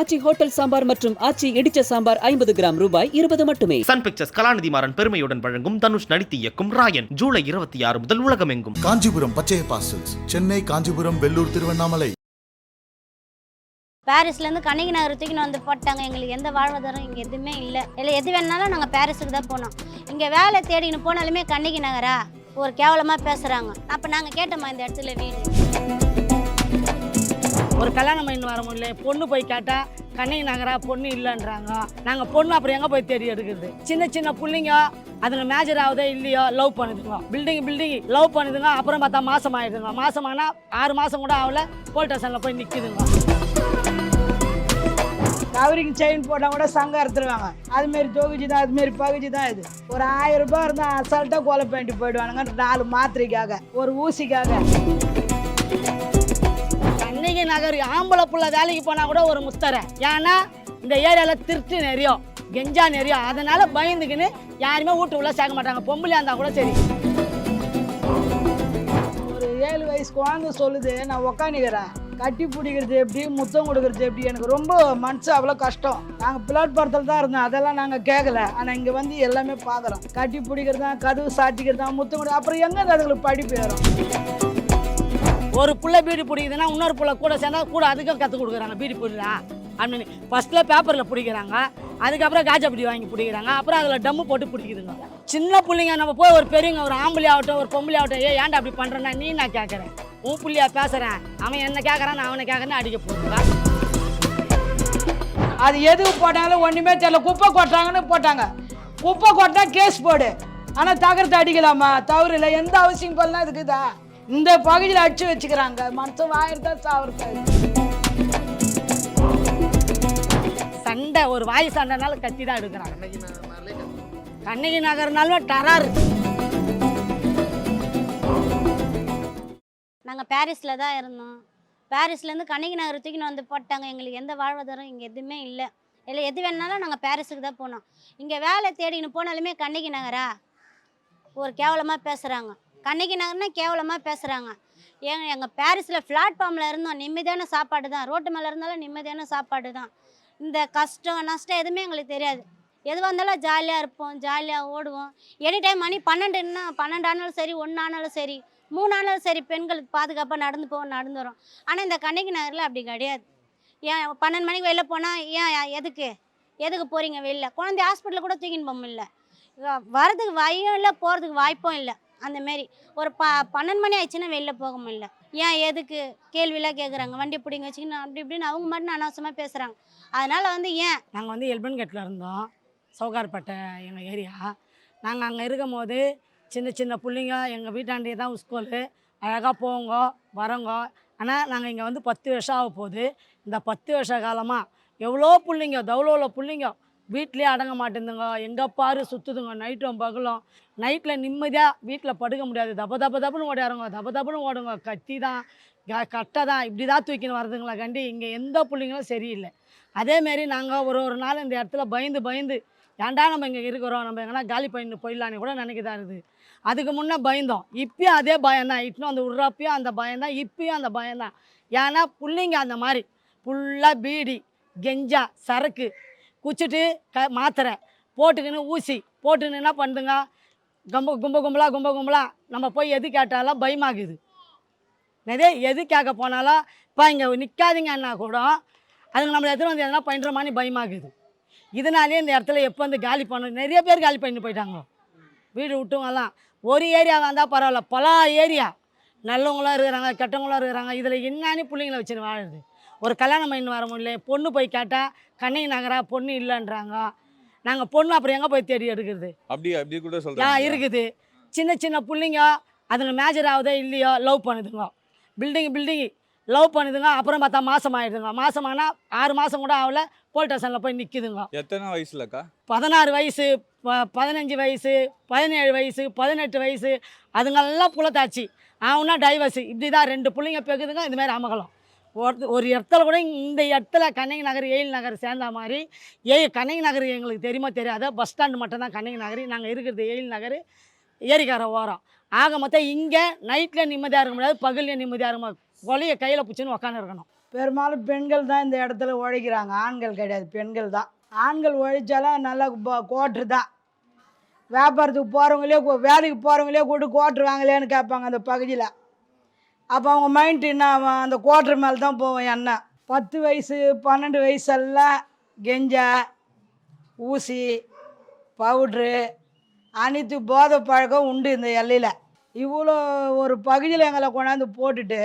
ஆச்சி hotel sambar மற்றும் ஆச்சி இடிச்ச சாம்பார் ஐம்பது கிராம் ரூபாய் இருபது மட்டுமே. சன் பிக்சர்ஸ் கலாநிதி மாறன் பெருமையுடன் வழங்கும் தனுஷ் நடித்து இயக்கும் ராயன் ஜூலை இருபத்தி ஆறு முதல் உலகமெங்கும். காஞ்சிபுரம் பச்சையப்பா சில்க்ஸ் சென்னை காஞ்சிபுரம் வெள்ளூர் திருவண்ணாமலை. பாரிஸ்லேருந்து கண்ணகி நகர் தூக்கின்னு வந்து போட்டாங்க. எங்களுக்கு எந்த வாழ்வாதாரம் இங்கே எதுவுமே இல்லை. இல்லை எது வேணாலும் நாங்கள் பாரிஸுக்கு தான் போனோம். இங்கே வேலை தேடின்னு போனாலுமே கண்ணகி நகரா? ஒரு கேவலமாக பேசுகிறாங்க அப்போ நாங்கள் கேட்டோமா இந்த இடத்துல வீடு? ஒரு கல்யாணம் பண்ணி வர முடியல. பொண்ணு போய் கேட்டால் கண்ணகி நகரா பொண்ணு இல்லைன்றாங்க. நாங்கள் பொண்ணு அப்புறம் எங்கே போய் தேடி எடுக்கிறது? சின்ன சின்ன பிள்ளைங்க அதுங்க மேஜர் ஆகுதோ இல்லையோ லவ் பண்ணுதுங்க. பில்டிங் பில்டிங் லவ் பண்ணுதுங்க. அப்புறம் பார்த்தா மாசம் ஆயிடுதுங்க. மாதம் ஆனால் ஆறு மாதம் கூட ஆகல. போலீஸ் ஸ்டேஷனில் போய் நிற்கிதுங்க கவரிங் செயின் போட்டால் கூட சங்கம் அறுத்துருவாங்க. அதுமாரி தொகுச்சி தான் அதுமாரி பகுச்சி தான் இது. ஒரு ஆயிரம் ரூபாய் இருந்தால் அசால்ட்டாக கோலை பண்ணிட்டு போயிடுவானுங்க நாலு மாத்திரைக்காக. ஒரு ஊசிக்காக. நகர் ஆம்பளை புள்ள வேலைக்கு போனால் கூட ஒரு முத்தரை ஏன்னா இந்த ஏரியாவில் திருட்டு நிறைய கெஞ்சா நிறைய அதனால பயந்துக்கின்னு யாருமே வீட்டு உள்ள சேர்க்க மாட்டாங்க. பொம்பளையா இருந்தால் கூட சரி. ஒரு ஏழு வயசு குழந்தை சொல்லுது நான் உக்காந்துக்கிறேன். கட்டி பிடிக்கிறது எப்படி முத்தம் கொடுக்கறது எப்படி? எனக்கு ரொம்ப மனசு அவ்வளோ கஷ்டம். நாங்கள் பிளாட் படத்தில் தான் இருந்தோம். அதெல்லாம் நாங்கள் கேட்கல ஆனால் இங்கே வந்து எல்லாமே பார்க்குறோம் கட்டி பிடிக்கிறது தான் கதவு சாத்திக்கிறது தான் முத்தம் கொடு. அப்புறம் எங்கே அதுங்களுக்கு படிப்பு ஏறும் ஒரு புள்ள பீடி பிடிக்குதுன்னா இன்னொரு புள்ள கூட சேர்ந்தா கூட அதுக்கும் கற்றுக் கொடுக்குறாங்க. பீடி பிடிடா அப்படின்னு. ஃபஸ்ட்டில் பேப்பரில் பிடிக்கிறாங்க. அதுக்கப்புறம் காஜா பிடி வாங்கி பிடிக்கிறாங்க. அப்புறம் அதில் டம்மு போட்டு பிடிக்குதுங்க. சின்ன பிள்ளைங்க நம்ம போய் ஒரு பெரியவங்க ஒரு ஆம்பளை ஆகட்டும் ஒரு பொம்பளை ஆகட்டும் ஏ ஏன்டா அப்படி பண்ணுறேன்னா நீ நான் கேட்குறேன் உன் பிள்ளையா பேசுகிறேன் அவன் என்ன கேட்குறான் நான் அவனை கேட்குறேன்னு அடிக்க போடுறா அது எதுக்கு போட்டாங்களோ ஒன்றுமே தெரியல. குப்பை கொட்டுறாங்கன்னு போட்டாங்க. குப்பை கொட்டினா கேஸ் போடு. ஆனால் தகர்த்து அடிக்கலாமா? தவறு இல்லை. எந்த அவசியம் பண்ணலாம் இதுக்குதா இந்த பகுதியில் அடிச்சு வச்சுக்கிறாங்க. மனுஷன் வாயிரத்தா சாவறது. சண்டை ஒரு வாய் சண்டைனால கத்தி தான் எடுக்கிறாங்க. கண்ணகி நகர்னாலும் டராரு. நாங்கள் பாரிஸில் தான் இருந்தோம். பாரிஸ்லேருந்து கண்ணகி நகர் தூக்கின்னு வந்து போட்டாங்க. எங்களுக்கு எந்த வாழ்வாதாரம் இங்கே எதுவுமே இல்லை. இல்லை எது வேணாலும் நாங்கள் பாரிஸுக்கு தான் போனோம். இங்கே வேலை தேடின்னு போனாலுமே கண்ணகி நகரா? ஒரு கேவலமாக பேசுகிறாங்க கண்ணகி நகர்னா கேவலமாக பேசுகிறாங்க ஏங்க எங்கள் பாரிஸில் பிளாட்ஃபார்மில் இருந்தோம். நிம்மதியான சாப்பாடு தான் ரோட்டு மேலே இருந்தாலும் நிம்மதியான சாப்பாடு தான் இந்த கஷ்டம் நஷ்டம் எதுவுமே எங்களுக்கு தெரியாது. எதுவாக இருந்தாலும் ஜாலியாக இருப்போம் ஜாலியாக ஓடுவோம். எனி டைம் மணி பன்னெண்டுன்னா பன்னெண்டு ஆனாலும் சரி ஒன்று ஆனாலும் சரி மூணு ஆனாலும் சரி பெண்களுக்கு பாதுகாப்பாக நடந்து போவோம் நடந்து வரோம். ஆனால் இந்த கண்ணகி நகரில் அப்படி கிடையாது. ஏன் பன்னெண்டு மணிக்கு வெளில போனால் ஏன் எதுக்கு? எதுக்கு போகிறீங்க வெளில? குழந்தை ஹாஸ்பிட்டலில் கூட தூக்கின்னு போக முடியல. வரதுக்கு வழியும் இல்லை போகிறதுக்கு வாய்ப்பும் இல்லை. அந்த மாரி. ஒரு ப பன்னெண்டு மணி ஆயிடுச்சுன்னா வெளில போக முடியல. ஏன் எதுக்கு? கேள்விலாம் கேட்குறாங்க வண்டி பிடிங்க வச்சுக்கின்னு அப்படி இப்படின்னு அவங்க மட்டும் அனாவசியமாக பேசுகிறாங்க அதனால் வந்து ஏன்? நாங்கள் வந்து எல்பன் கேட்டில் இருந்தோம். சவுகார்பேட்டை எங்கள் ஏரியா. நாங்கள் அங்கே இருக்கும் போது சின்ன சின்ன பிள்ளைங்க எங்கள் வீட்டாண்டே தான் ஸ்கூலு. அழகாக போங்க வரோங்க. ஆனால் நாங்கள் இங்கே வந்து பத்து வருஷம் ஆக போகுது இந்த பத்து வருஷ காலமாக எவ்வளோ பிள்ளைங்க தவளோவில் பிள்ளைங்க வீட்லேயே அடங்க மாட்டேங்குதுங்க எங்கே பாரு சுற்றுதுங்க நைட்டும் பகலும். நைட்டில் நிம்மதியாக வீட்டில் படுக்க முடியாது. தப தப தப்புன்னு ஓடியாருங்க தப தப்புன்னு ஓடுங்க. கத்தி தான் க- கட்டை தான் இப்படி தான் தூக்கின்னு வருதுங்களா கண்டி. இங்கே எந்த பிள்ளைங்களும் சரியில்லை. அதேமாரி நாங்கள் ஒரு ஒரு நாள் இந்த இடத்துல பயந்து பயந்து ஏன்டா நம்ம இங்கே இருக்கிறோம்? நம்ம எங்கன்னா காலி பண்ணி போயிடலான்னு கூட நினைக்கதா இருக்குது. அதுக்கு முன்னே பயந்தோம். இப்பயும் அதே பயம்தான். இட்டுன்னு வந்து விட்றப்பையும் அந்த பயம்தான். இப்பயும் அந்த பயம்தான். ஏன்னா பிள்ளைங்க அந்த மாதிரி ஃபுல்லாக பீடி கெஞ்சா சரக்கு குச்சிட்டு க மாத்திரை போட்டுக்கின்னு ஊசி போட்டுன்னு என்ன பண்ணுதுங்க? கும்ப கும்ப கும்பலா கும்ப கும்பலா நம்ம போய் எது கேட்டாலும் பயமாகுது. நிறைய எது கேட்க போனாலும் இப்போ இங்கே நிற்காதீங்கன்னா கூட. அதுங்க நம்மளை எத்தனை வந்து எதனா பண்ணுற மாதிரி பயமாகுது. இதனாலேயே இந்த இடத்துல எப்போ வந்து காலி பண்ண நிறைய பேர் காலி பண்ணிட்டு போயிட்டாங்க. வீடு விட்டுவங்கலாம் ஒரு ஏரியா வந்தால் பரவாயில்ல. பல ஏரியா. நல்லவங்களாம் இருக்கிறாங்க கெட்டவங்களாம் இருக்கிறாங்க. இதில் என்னன்னு பிள்ளைங்கள வச்சுன்னு வாழுது. ஒரு கல்யாணம் பண்ணி வர முடியல. பொண்ணு போய் கேட்டால் கண்ணகி நகரா? பொண்ணு இல்லைன்றாங்க. நாங்கள் பொண்ணு அப்புறம் எங்கே போய் தேடி எடுக்கிறது? அப்படி அப்படி கூட ஆ சொல்றாங்க இருக்குது. சின்ன சின்ன பிள்ளைங்க அதுங்க மேஜர் ஆகுதோ இல்லையோ லவ் பண்ணுதுங்க. பில்டிங் பில்டிங் லவ் பண்ணுதுங்க. அப்புறம் பார்த்தா மாதம் ஆயிடுதுங்க. மாதம் ஆனால் ஆறு மாதம் கூட ஆகல. போலீஸ் ஸ்டேஷனில் போய் நிற்கிதுங்க எத்தனை வயசுலக்கா? பதினாறு வயசு ப- பதினஞ்சு வயசு பதினேழு வயசு பதினெட்டு வயசு அதுங்கெல்லாம் புலத்தாச்சு அவனா டைவர்ஸு இப்படி தான் ரெண்டு பிள்ளைங்க பெக்குதுங்க. இந்த மாதிரி அமகலம் ஒரு ஒரு இடத்துல கூட இந்த இடத்துல கண்ணகி நகர் ஏயில் நகர் சேர்ந்த மாதிரி ஏய் கண்ணகி நகர் எங்களுக்கு தெரியுமா தெரியாத? பஸ் ஸ்டாண்டு மட்டும்தான் கண்ணகி நகர். நாங்கள் இருக்கிறது ஏயில் நகர் ஏரிக்கார ஓரம். ஆக மொத்தம் இங்கே நைட்டில் நிம்மதியாக இருக்க முடியாது பகலில் நிம்மதியாக இருக்க முடியாது. கொலையை கையில் பிடிச்சின்னு உக்காந்துருக்கணும் பெரும்பாலும் பெண்கள் தான் இந்த இடத்துல உழைக்கிறாங்க. ஆண்கள் கிடையாது பெண்கள் தான். ஆண்கள் உழைச்சாலும் நல்லா கோட்ரு தான். வியாபாரத்துக்கு போகிறவங்களே வேலைக்கு போகிறவங்களே கூட்டு கோட்ரு வாங்கலேன்னு கேட்பாங்க அந்த பகுதியில். அப்போ அவங்க மைண்டு என்ன? ஆகும்? அந்த கோட்ரு மேலே தான் போவோம் எண்ணெய் பத்து வயசு பன்னெண்டு வயசெல்லாம் கெஞ்சா ஊசி பவுட்ரு அனைத்து போதை பழக்கம் உண்டு இந்த எல்லையில். இவ்வளோ ஒரு பகுதியில் எங்களை கொண்டாந்து போட்டுட்டு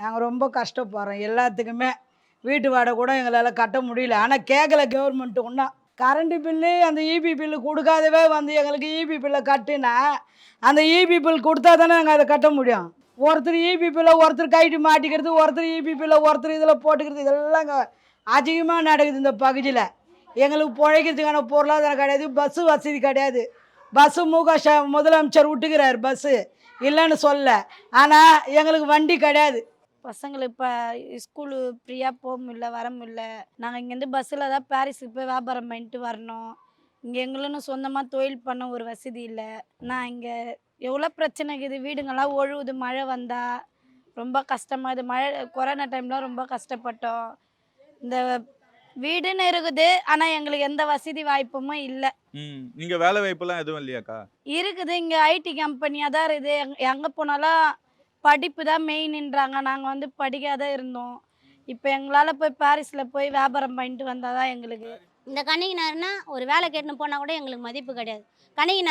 நாங்கள் ரொம்ப கஷ்டப்படுறோம். எல்லாத்துக்குமே வீட்டு வாடகை கூட எங்களால் கட்ட முடியல. ஆனால் கேட்கல கவர்மெண்ட்டு ஒன்றும் கரண்ட்டு பில்லு அந்த இபி பில்லு கொடுக்காதவே வந்து எங்களுக்கு இபி பில்லை கட்டுனா அந்த இபி பில் கொடுத்தா தானே நாங்கள் அதை கட்ட முடியும். ஒருத்தர் இபிபியில் ஒருத்தர் கைட்டு மாட்டிக்கிறது ஒருத்தர் இபிபியில் ஒருத்தர் இதில் போட்டுக்கிறது இதெல்லாம் இங்கே அதிகமாக நடக்குது இந்த பகுதியில். எங்களுக்கு பிழைக்கிறதுக்கான பொருளாதாரம் கிடையாது பஸ்ஸு வசதி கிடையாது. பஸ்ஸு முக ஷ முதலமைச்சர் விட்டுக்கிறார் பஸ்ஸு இல்லைன்னு சொல்ல. ஆனால் எங்களுக்கு வண்டி கிடையாது. பசங்களுக்கு இப்போ ஸ்கூலு ஃப்ரீயாக போக முடியல வர முடியல. நாங்கள் இங்கேருந்து பஸ்ஸில் தான் பாரிஸுக்கு போய் வியாபாரம் பண்ணிட்டு வரணும். இங்கே எங்களுன்னு சொந்தமாக தொழில் பண்ண ஒரு வசதி இல்லை. நான் இங்கே எவ்வளோ பிரச்சனை இருக்குது வீடுங்கெல்லாம் ஒழுகுது மழை வந்தால் ரொம்ப கஷ்டமாக இது மழை கொரோனா டைம்லாம் ரொம்ப கஷ்டப்பட்டோம். இந்த வீடுன்னு இருக்குது ஆனால் எங்களுக்கு எந்த வசதி வாய்ப்புமே இல்லை. ம் நீங்க வேலை வாய்ப்பெல்லாம் எதுவும் இல்லையாக்கா? இருக்குது இங்கே ஐடி கம்பெனியாக தான் இருக்குது. எங் எங்கே போனாலும் படிப்பு தான் மெயின்ன்றாங்க. நாங்கள் வந்து படிக்காத இருந்தோம். இப்போ எங்களால் போய் பாரிஸில் போய் வியாபாரம் பண்ணிட்டு வந்தால் தான் எங்களுக்கு. இந்த கண்ணகி நேரம்னா ஒரு வேலை கேட்டுன்னு போனால் கூட எங்களுக்கு மதிப்பு கிடையாது. கண்ணகி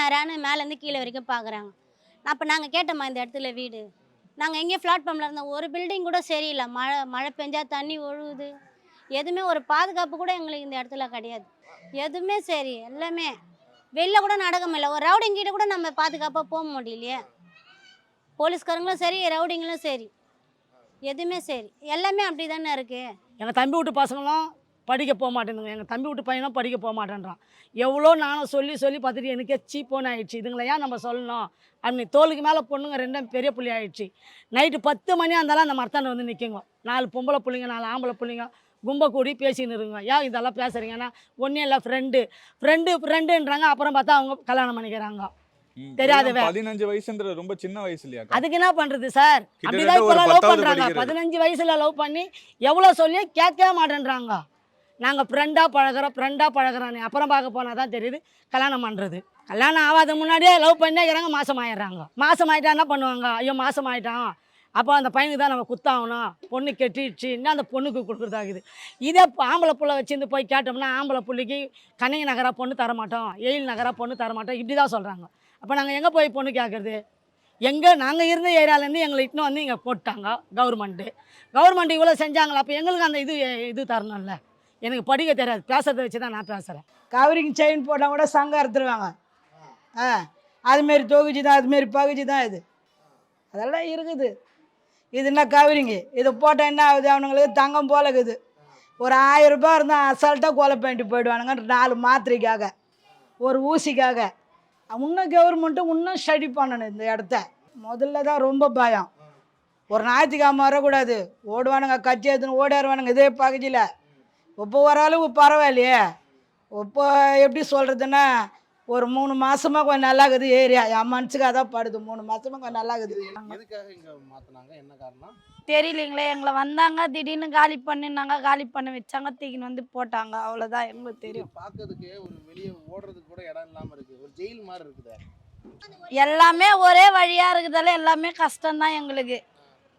மேலேருந்து கீழே வரைக்கும் பார்க்குறாங்க. அப்போ நாங்கள் கேட்டோம்மா இந்த இடத்துல வீடு. நாங்கள் எங்கேயும் பிளாட்ஃபார்மில் இருந்தோம். ஒரு பில்டிங் கூட சரியில்லை. மழை மழை பெஞ்சா தண்ணி ஒழுகுது. எதுவுமே ஒரு பாதுகாப்பு கூட எங்களுக்கு இந்த இடத்துல கிடையாது. எதுவுமே சரி எல்லாமே. வெளில கூட நடக்க முடியல ஒரு ரவுடிங்கிட்ட கூட நம்ம பாதுகாப்பாக போக முடியலையே. போலீஸ்காரங்களும் சரி ரவுடிங்களும் சரி. எதுவுமே சரி. எல்லாமே அப்படி தானே இருக்குது எங்கள் தம்பி வீட்டு பசங்களும் படிக்க போக மாட்டேங்குதுங்க எங்கள் தம்பி வீட்டு பையனும் படிக்க போக மாட்டேன்றான். எவ்வளோ நானும் சொல்லி சொல்லி பார்த்துட்டு எனக்கே சீப்போன்னு ஆயிடுச்சு. இதுங்களை ஏன் நம்ம சொல்லணும்? அப்படி தோலுக்கு மேலே பொண்ணுங்க ரெண்டும் பெரிய புள்ளி ஆயிடுச்சு. நைட்டு பத்து மணி இருந்தாலும் அந்த மரத்தாண்ட வந்து நிற்குங்க நாலு பொம்பளை பிள்ளைங்க நாலு ஆம்பளை பிள்ளைங்க கும்ப கூடி பேசின்னு இருக்குங்க ஏன் இதெல்லாம் பேசுறீங்கன்னா ஒன்றும் இல்லை ஃப்ரெண்டு ஃப்ரெண்டு ஃப்ரெண்டுன்றாங்க அப்புறம் பார்த்தா அவங்க கல்யாணம் பண்ணிக்கிறாங்க. இதெல்லாம் பதினஞ்சு வயசுன்றது ரொம்ப சின்ன வயசு அதுக்கு என்ன பண்ணுறது சார் அப்படிதான் ஒரு இப்போலாம் லவ் படிக்கிறது. பதினஞ்சு வயசில் லவ் பண்ணி எவ்வளோ சொல்லி கேட்கவே மாட்டேன்றாங்க. நாங்கள் ஃப்ரெண்டாக பழகுறோம் ஃப்ரெண்டாக பழகுறோன்னு அப்புறம் பார்க்க போனால் தான் தெரியுது கல்யாணம் பண்ணுறது கல்யாணம் ஆகாத முன்னாடியே லவ் பண்ணி மாதம் ஆயிடுறாங்க மாதம் ஆகிட்டா என்ன பண்ணுவாங்க? ஐயோ மாதம் ஆகிட்டான் அப்போ அந்த பையனுக்கு தான் நம்ம குத்தாகணும். பொண்ணு கெட்டிடுச்சு. என்ன அந்த பொண்ணுக்கு கொடுக்குறதாகுது. இதே ஆம்பளை புள்ள வச்சுருந்து போய் கேட்டோம்னா ஆம்பளை புள்ளிக்கு கண்ணகி நகரா பொண்ணு தர மாட்டோம் எயில் நகரா பொண்ணு தர மாட்டோம் இப்படி தான் சொல்கிறாங்க அப்போ நாங்கள் எங்கே போய் பொண்ணு கேட்குறது? எங்கே நாங்கள் இருந்த ஏரியாலேருந்து எங்களை இட்னு வந்து இங்கே போட்டாங்க கவர்மெண்ட்டு. கவர்மெண்ட் இவ்வளோ செஞ்சாங்களா? அப்போ எங்களுக்கு அந்த இது இது தரணும்ல. எனக்கு படிக்க தெரியாது. பேசுறதை வச்சு தான் நான் பேசுகிறேன் கவரிங் செயின் போட்டால் கூட சங்கம் அறுத்துருவாங்க. ஆ அதுமாரி தொகுச்சி தான் அதுமாரி பகுச்சி தான் இது. அதெல்லாம் இருக்குது. இது என்ன கவரிங்கு இதை போட்டால் என்ன ஆகுது? அவனுங்களுக்கு தங்கம் போல இருக்குது. ஒரு ஆயிரம் ரூபாய் இருந்தால் அசால்ட்டாக கொலை பண்ணிட்டு போயிடுவானுங்க நாலு மாத்திரைக்காக. ஒரு ஊசிக்காக. இன்னும் கவர்மெண்ட்டு இன்னும் ஸ்டடி பண்ணணும் இந்த இடத்த. முதல்ல தான் ரொம்ப பயம். ஒரு ஞாயிற்றுக்கிழமை வரக்கூடாது. ஓடுவானுங்க கட்சி எடுத்துன்னு ஓடிடுவானுங்க இதே பகுதியில். இப்போ ஓரளவு பரவாயில்லையே. இப்போ எப்படி சொல்கிறதுன்னா ஒரு மூணு மாசமாக கொஞ்சம் நல்லா இருக்குது ஏரியா. என் மனசுக்கு அதான் படுது. மூணு மாசமாக கொஞ்சம் நல்லா இருக்குது எதுக்காக இங்க மாத்துனாங்க? என்ன காரணம்? தெரியலைங்களே எங்களை வந்தாங்க திடீர்னு காலி பண்ணினாங்க காலி பண்ண வச்சாங்க தூக்கின்னு வந்து போட்டாங்க. அவ்வளோதான் எங்களுக்கு தெரியும். பார்க்கறதுக்கு ஒரு வெளியே ஓடுறதுக்கு கூட இடம் இல்லாம இருக்கு. ஒரு ஜெயில் மாதிரி இருக்குது. எல்லாமே ஒரே வழியாக இருக்குதால எல்லாமே கஷ்டம்தான் எங்களுக்கு.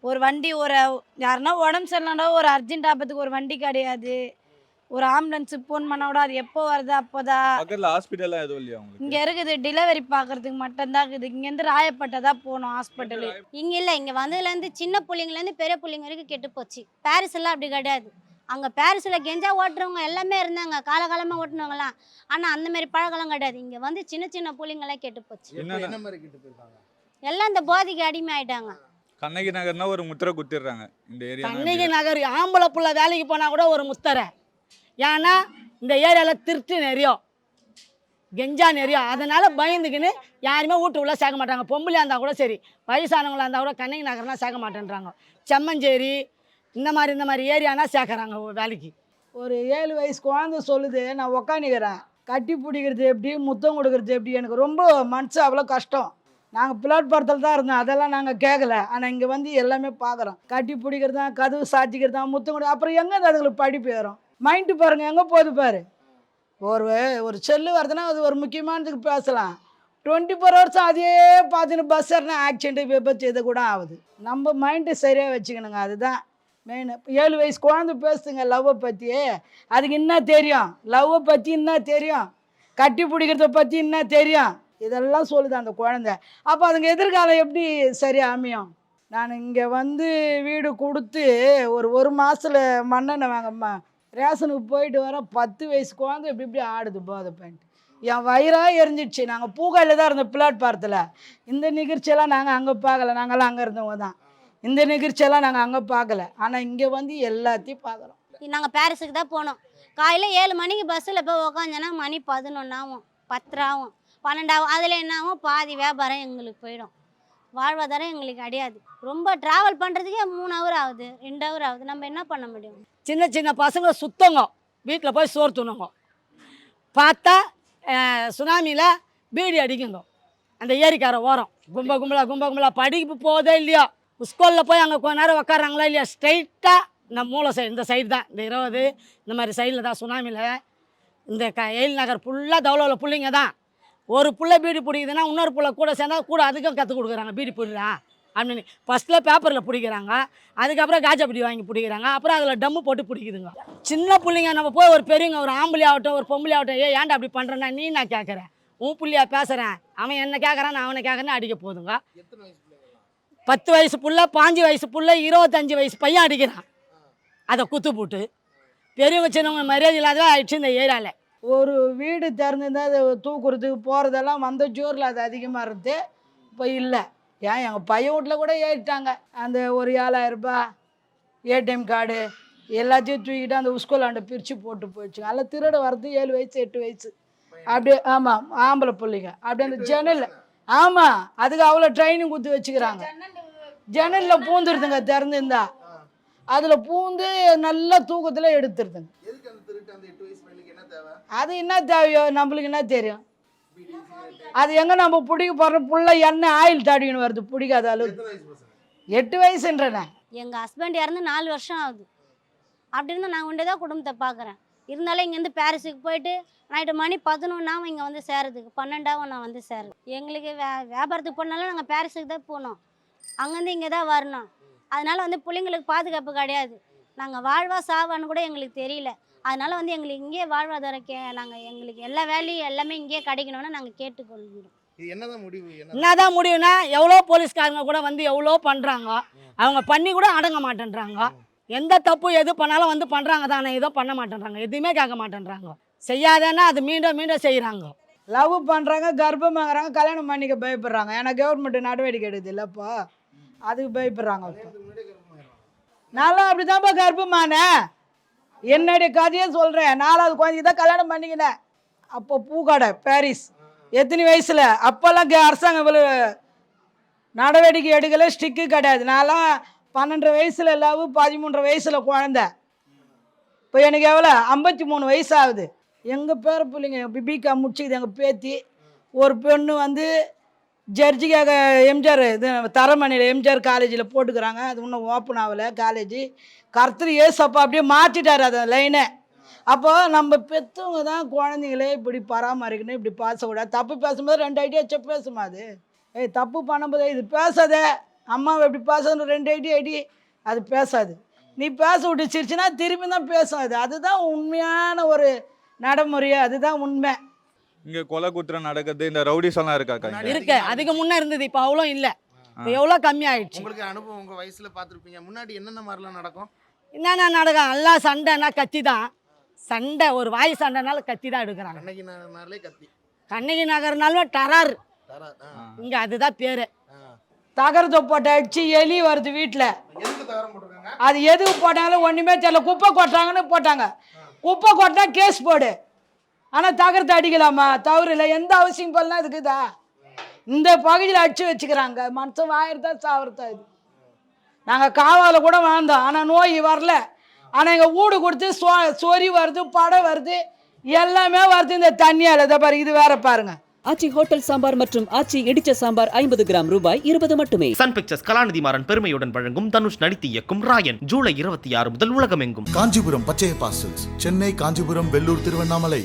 ஒரு வண்டி ஒரு யாருன்னா உடம்பு சரியில்லைனா ஒரு அர்ஜென்ட் ஆபத்துக்கு ஒரு வண்டி கிடையாது. ஒரு ஆம்புலன்ஸு ஃபோன் பண்ண கூட அது எப்போ வருது அப்போதான் பக்கத்துல ஹாஸ்பிட்டல்லாம் எதுவும் இல்லையா உங்களுக்கு? இங்கே இருக்குது டெலிவரி பார்க்கறதுக்கு மட்டும்தான் இருக்குது. இங்கேருந்து ராயப்பட்டை தான் போகணும் ஹாஸ்பிட்டலு. இங்கே இல்லை இங்கே வந்ததுலேருந்து சின்ன பிள்ளைங்கலேருந்து பெரிய பிள்ளைங்க வரைக்கும் கெட்டு போச்சு. பாரிஸ் எல்லாம் அப்படி கிடையாது. அங்கே பாரிஸில் கெஞ்சா ஓட்டுறவங்க எல்லாமே இருந்தாங்க. காலகாலமாக ஓட்டுனவங்களாம் ஆனால் அந்த மாதிரி பழக்கம்லாம் கிடையாது. இங்கே வந்து சின்ன சின்ன பிள்ளைங்களாம் கெட்டு போச்சு. எப்ப என்னென்ன? என்ன மாதிரி கிட்ட போயிருக்காங்க? எல்லாம் இந்த போதைக்கு அடிமை ஆயிட்டாங்க கண்ணகி நகர்னா ஒரு முத்திரை குத்திடுறாங்க. இந்த ஏரியா கண்ணகி நகர் ஆம்பளை புள்ள வேலைக்கு போனால் கூட ஒரு முத்தரை. ஏன்னா இந்த ஏரியாவில் திருட்டு நிறைய கெஞ்சா நிறைய அதனால் பயந்துக்கின்னு யாருமே வீட்டு உள்ள சேர்க்க மாட்டாங்க. பொம்பளையாக இருந்தால் கூட சரி வயசானவங்களாக இருந்தால் கூட கண்ணகி நகர்னா சேர்க்க மாட்டேன்றாங்க. செம்மஞ்சேரி இந்த மாதிரி இந்த மாதிரி ஏரியானா சேர்க்குறாங்க வேலைக்கு. ஒரு ஏழு வயசு குழந்த சொல்லுது நான் உக்காந்துக்கிறேன். கட்டி பிடிக்கிறது எப்படி முத்தம் கொடுக்கறது எப்படி எனக்கு ரொம்ப மனசு அவ்வளோ கஷ்டம். நாங்கள் பிளாட்பாரத்தில் தான் இருந்தோம் அதெல்லாம் நாங்கள் கேட்கல ஆனால் இங்கே வந்து எல்லாமே பார்க்குறோம் கட்டி பிடிக்கிறது தான் கதவு சாத்திக்கிறது தான் முத்தம் கொடு அப்புறம் எங்கே அதுங்களுக்கு படிப்பு ஏறும் மைண்டு பாருங்கள் எங்கே போகுது பாரு? ஒரு ஒரு செல்லு வருதுன்னா அது ஒரு முக்கியமானதுக்கு பேசலாம். டுவெண்ட்டி ஃபோர் ஹவர்ஸும் அதே பார்த்துன்னு பஸ் ஏறினா ஆக்சிடென்ட் விபத்து இது கூட ஆகுது. நம்ம மைண்டு சரியாக வச்சுக்கணுங்க அதுதான் மெயின் ஏழு வயசு குழந்தை பேசுதுங்க லவ்வை பற்றி அதுக்கு என்ன தெரியும்? லவ்வை பற்றி என்ன தெரியும்? கட்டி பிடிக்கிறத பற்றி என்ன தெரியும்? இதெல்லாம் சொல்லுது அந்த குழந்தை. அப்போ அதுங்க எதிர்காலம் எப்படி சரியாக அமையும்? நான் இங்கே வந்து வீடு கொடுத்து ஒரு ஒரு மாதத்தில் மண்ணெண்ணெய் வாங்கம்மா. ரேஷனுக்கு போயிட்டு வர பத்து வயசு குழந்தை இப்படி இப்படி ஆடுது போதை பேண்ட் என் வயிறாக எரிஞ்சிடுச்சு. நாங்கள் பூகாயில் தான் இருந்தோம் பிளாட்பாரத்தில். இந்த நிகழ்ச்சியெல்லாம் நாங்கள் அங்கே பார்க்கல. நாங்களாம் அங்கே இருந்தவங்க தான். இந்த நிகழ்ச்சியெல்லாம் நாங்கள் அங்கே பார்க்கல. ஆனால் இங்கே வந்து எல்லாத்தையும் பார்க்குறோம். நாங்கள் பேரிஸுக்கு தான் போனோம். காலையில் ஏழு மணிக்கு பஸ்ஸில் போய் உக்காந்தோன்னா மணி பதினொன்று ஆகும் பத்தரை ஆகும் பன்னெண்டாகும் அதில் என்ன ஆகும் பாதி வியாபாரம் எங்களுக்கு போயிடும். வாழ்வாதாரம் எங்களுக்கு கிடையாது ரொம்ப ட்ராவல் பண்ணுறதுக்கே மூணு ஹவர் ஆகுது ரெண்டு ஹவர் ஆகுது. நம்ம என்ன பண்ண முடியும்? சின்ன சின்ன பசங்க சுத்தங்க. வீட்டில் போய் சோறு துணுங்க பார்த்தா சுனாமியில் பீடி அடிக்குங்க. அந்த ஏரிக்கார ஓரம். கும்ப கும்பலா கும்ப கும்பலா. படிப்பு போதே இல்லையோ? ஸ்கூலில் போய் அங்கே கொஞ்ச நேரம் உட்காராங்களா இல்லையா? ஸ்ட்ரைட்டாக இந்த மூளை சைடு இந்த சைடு தான். இந்த இருபது இந்த மாதிரி சைடில் தான் சுனாமியில் இந்த க எயில் நகர் ஃபுல்லாக தௌலவில் பிள்ளைங்க தான். ஒரு பிள்ளை பீடி பிடிக்குதுன்னா இன்னொரு பிள்ளை கூட சேர்ந்தா கூட அதுக்கும் கற்றுக் கொடுக்குறாங்க. பீடி பிடிறான் அப்படின்னு ஃபஸ்ட்டில் பேப்பரில் பிடிக்கிறாங்க. அதுக்கப்புறம் காஜா பிடி வாங்கி பிடிக்கிறாங்க. அப்புறம் அதில் டம்மு போட்டு பிடிக்குதுங்க. சின்ன பிள்ளைங்க நம்ம போய் ஒரு பெரியவங்க ஒரு ஆம்பளை ஆகட்டும் ஒரு பொம்பளை ஆகட்டும் ஏ ஏன்டா அப்படி பண்ணுறேன்னா நீ நான் கேட்குறேன் உன் புள்ளையா பேசுகிறேன் அவன் என்ன கேட்குறான் நான் அவனை கேட்குறேன்னு அடிக்க போதுங்க. பத்து வயசு புள்ள பாஞ்சு வயசு புள்ள இருபத்தஞ்சி வயசு பையன் அடிக்கிறான். அதை குத்து போட்டு. பெரியவங்க சின்னவங்க மரியாதை இல்லாத ஆயிடுச்சு இந்த ஏரியாவில் ஒரு வீடு திறந்துருந்தா அது தூக்குறதுக்கு போகிறதெல்லாம் வந்த ஜோரில் அது அதிகமாக இருந்து இப்போ இல்லை. ஏன்? எங்கள் பையன் வீட்டில் கூட ஏறிட்டாங்க. அந்த ஒரு ஏழாயிரம் ரூபாய் ஏடிஎம் கார்டு எல்லாத்தையும் தூக்கிட்டு அந்த உஸ்கோலாண்டை பிரித்து போட்டு போயிடுச்சுங்க. அதில் திருட வர்றது ஏழு வயசு எட்டு வயசு. அப்படியே ஆமாம் ஆம்பளை பிள்ளைங்க. அப்படியே அந்த ஜன்னல் ஆமாம் அதுக்கு அவ்வளோ ட்ரைனிங் கொடுத்து வச்சுக்கிறாங்க. ஜன்னலில் பூந்துருதுங்க திறந்துருந்தா. அதில் பூந்து நல்லா தூக்கத்தில் எடுத்துருதுங்க எதுக்கு அந்த திருட்டு அந்த எட்டு வயசு பையனுக்கு என்ன தேவை அது என்ன தேவையோ நம்மளுக்கு என்ன தெரியும்? அது எங்கே நம்ம பிடிக்க போகிற புள்ள எண்ணெய் ஆயில் தடிக்கணும் வருது. பிடிக்காத அளவுக்கு. எட்டு வயசுன்றனே. எங்கள் ஹஸ்பண்ட் இறந்து நாலு வருஷம் ஆகுது. அப்படி இருந்தால் நான் ஒன்றே தான் குடும்பத்தை பார்க்குறேன். இருந்தாலும் இங்கேருந்து பாரிஸுக்கு போயிட்டு நைட்டு மணி பதினொன்றாவும் இங்கே வந்து சேரதுக்கு. பன்னெண்டாவும் நான் வந்து சேருது. எங்களுக்கு வே வியாபாரத்துக்கு போனாலும் நாங்கள் பாரிஸுக்கு தான் போகணும் அங்கேருந்து இங்கே தான் வரணும். அதனால வந்து பிள்ளைங்களுக்கு பாதுகாப்பு கிடையாது. நாங்கள் வாழ்வா சாவான்னு கூட எங்களுக்கு தெரியல. அதனால வந்து எங்களுக்கு இங்கேயே வாழ்வாதாரம் கே நாங்கள் எங்களுக்கு எல்லா வேலையும் எல்லாமே இங்கேயே கிடைக்கணும்னு நாங்கள் கேட்டுக்கொள்கிறோம். இது என்னதான் முடிவு என்ன? என்னதான் முடியும்னா எவ்வளோ போலீஸ்காரங்க கூட வந்து எவ்வளோ பண்ணுறாங்க அவங்க பண்ணி கூட அடங்க மாட்டேன்றாங்க. எந்த தப்பு எது பண்ணாலும் வந்து பண்ணுறாங்க தானே ஏதோ பண்ண மாட்டேன்றாங்க எதுவுமே கேட்க மாட்டேன்றாங்க. செய்யாதேன்னா அது மீண்டும் மீண்டும் செய்கிறாங்க லவ் பண்ணுறாங்க கர்ப்பமாகறாங்க கல்யாணம் பண்ணிக்க பயப்படுறாங்க. ஏன்னா கவர்மெண்ட் நடவடிக்கை எடுக்குது இல்லைப்பா அதுக்கு பயப்படுறாங்க நானும் அப்படி தான்ப்பா கர்ப்பமானேன். என்னுடைய கதையை சொல்கிறேன் நாலாவது குழந்தைக்கு தான் கல்யாணம் பண்ணிக்கினேன். அப்போ பூக்கடை பாரிஸ் எத்தனை வயசில்? அப்போல்லாம் அரசாங்கம் நடவடிக்கை எடுக்கல ஸ்டிக்கு கிடையாது. நான்லாம் பன்னெண்டு வயசில் லவ் பதிமூன்றரை வயசில் குழந்த. இப்போ எனக்கு எவ்வளோ? ஐம்பத்தி மூணு வயசு ஆகுது எங்கள் பேர பிள்ளைங்க பிபிகா முடிச்சுக்குது எங்கள் பேத்தி. ஒரு பெண்ணு வந்து ஜட்ஜிக்காக எம்ஜிஆர் இது தரமணியில் எம்ஜிஆர் காலேஜில் போட்டுக்கிறாங்க. அது இன்னும் ஓப்பன் ஆகலை காலேஜ் கர்த்தர் ஏசப்பா அப்படியே மாற்றிட்டார் அதை லைனை அப்போது நம்ம பெற்றவங்க தான் குழந்தைங்களே இப்படி பராமரிக்கணும் இப்படி பேசக்கூடாது. தப்பு பேசும்போது ரெண்டு ஐடியா செப் பேசுமா அது? ஏய் தப்பு பண்ணும்போது இது பேசாத. அம்மாவை எப்படி பேசணும் ரெண்டு ஐடி ஐடி அது பேசாது. நீ பேச விட்டுச்சிருச்சுன்னா திரும்பி தான் பேசும் அது. அதுதான் உண்மையான ஒரு நடைமுறை அதுதான் உண்மை. இங்க கொலை குற்றம் நடக்குது இந்த ரவுடிஸ் எல்லாம் இருக்காக்கா இங்க? இருக்கு. அதுக்கு முன்னே இருந்தது இப்போ அவ்வளோ இல்லை. இப்போ எவ்வளோ கம்மியாயிடுச்சு. உங்களுக்கு அனுபவம் உங்க வயசுல பார்த்துருப்பீங்க. முன்னாடி என்னென்ன மாதிரிலாம் நடக்கும்? என்னென்ன நடக்கும்? எல்லாம் சண்டைனா கத்தி தான். சண்டை ஒரு வாய் சண்டைனால கத்தி தான் எடுக்கிறாங்க. கண்ணகி நகர்னாலே கத்தி. கண்ணகி நகர்னாலும் டரார். தரா ஆ, இங்கே அதுதான் பேர். தகரத்தை போட்டு அடிச்சு எலி வருது வீட்டில் எதுக்கு தகரம் போட்டிருக்காங்க? அது எதுக்கு போட்டாங்களோ ஒன்றுமே தெரியல. குப்பை கொட்டுறாங்கன்னு போட்டாங்க. குப்பை கொட்டினா கேஸ் போடு. ஆனால் தகரத்தை அடிக்கலாமா? தவறு இல்லை எந்த அவசியம் பண்ணலாம் இருக்குதா இந்த பகுதியில் அடிச்சு வச்சுக்கிறாங்க. மனுஷன் வாயிரதா சாவரதா இது. நாங்கள் காவாவில் கூட வாழ்ந்தோம். ஆனால் நோய் வரல. ஆனால் எங்கள் வீடு கொடுத்து சோ சொறி வருது படை வருது எல்லாமே வருது இந்த தண்ணியால். இதை பாரு இது வேற பாருங்க. ஆச்சி ஹோட்டல் சாம்பார் மற்றும் ஆச்சி இடிச்ச சாம்பார் ஐம்பது கிராம் ரூபாய் இருபது மட்டுமே. சன் பிக்சர்ஸ் கலாநிதி மாறன் பெருமையுடன் வழங்கும் தனுஷ் நடித்து இயக்கும் ராயன் ஜூலை இருபத்தி ஆறு முதல் உலகமெங்கும். காஞ்சிபுரம் பச்சையப்பா சில்க்ஸ் சென்னை காஞ்சிபுரம் வெள்ளூர் திருவண்ணாமலை.